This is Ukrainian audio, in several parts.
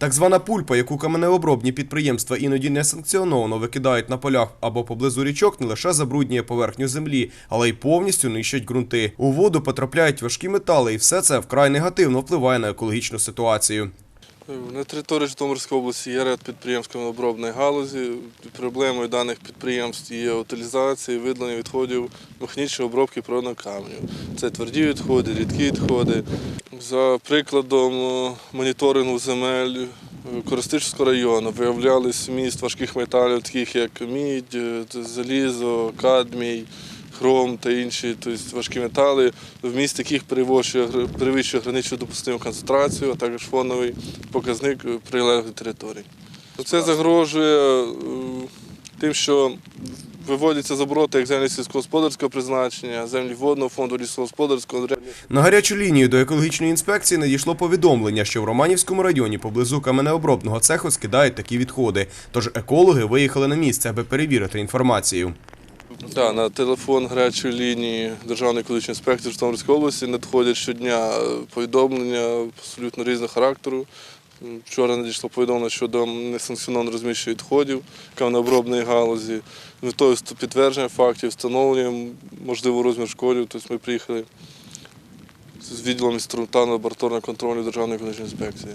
Так звана пульпа, яку каменеобробні підприємства іноді несанкціоновано викидають на полях або поблизу річок, не лише забруднює поверхню землі, але й повністю нищить ґрунти. У воду потрапляють важкі метали, і все це вкрай негативно впливає на екологічну ситуацію. На території Житомирської області є ряд підприємств обробної галузі. Проблемою даних підприємств є утилізація, і видалення відходів механічної обробки природного каменю. Це тверді відходи, рідкі відходи. За прикладом е, моніторингу земель е, Коростишського району виявлялись вміст важких металів, таких як мідь, е, залізо, кадмій, хром та інші тобто важкі метали, вміст яких перевищує, перевищує граничну допустиму концентрацію, а також фоновий показник е, прилеглих територій. Це загрожує е, тим, що виводяться з обороту як землі сільськогосподарського призначення, землі водного фонду, лісогосподарського. На гарячу лінію до екологічної інспекції надійшло повідомлення, що в Романівському районі поблизу каменеобробного цеху скидають такі відходи. Тож екологи виїхали на місце, аби перевірити інформацію. Да, на телефон гарячої лінії Державної екологічної інспекції Житомирської області надходять щодня е, повідомлення абсолютно різного характеру. Вчора надійшло повідомлення щодо несанкціонованого розміщення відходів каменеобробної галузі. Метою підтвердження фактів, встановлення можливо розмір шкодів. Тобто ми приїхали з відділом інструментарно лабораторного контролю Державної екологічної інспекції.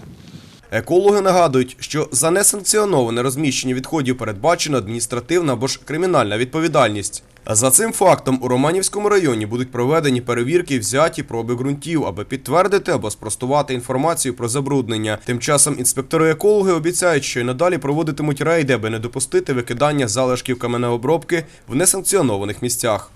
Екологи нагадують, що за несанкціоноване розміщення відходів передбачена адміністративна або ж кримінальна відповідальність. За цим фактом у Романівському районі будуть проведені перевірки, взяті проби ґрунтів, аби підтвердити або спростувати інформацію про забруднення. Тим часом інспектори-екологи обіцяють, що й надалі проводитимуть рейди, аби не допустити викидання залишків каменеобробки в несанкціонованих місцях.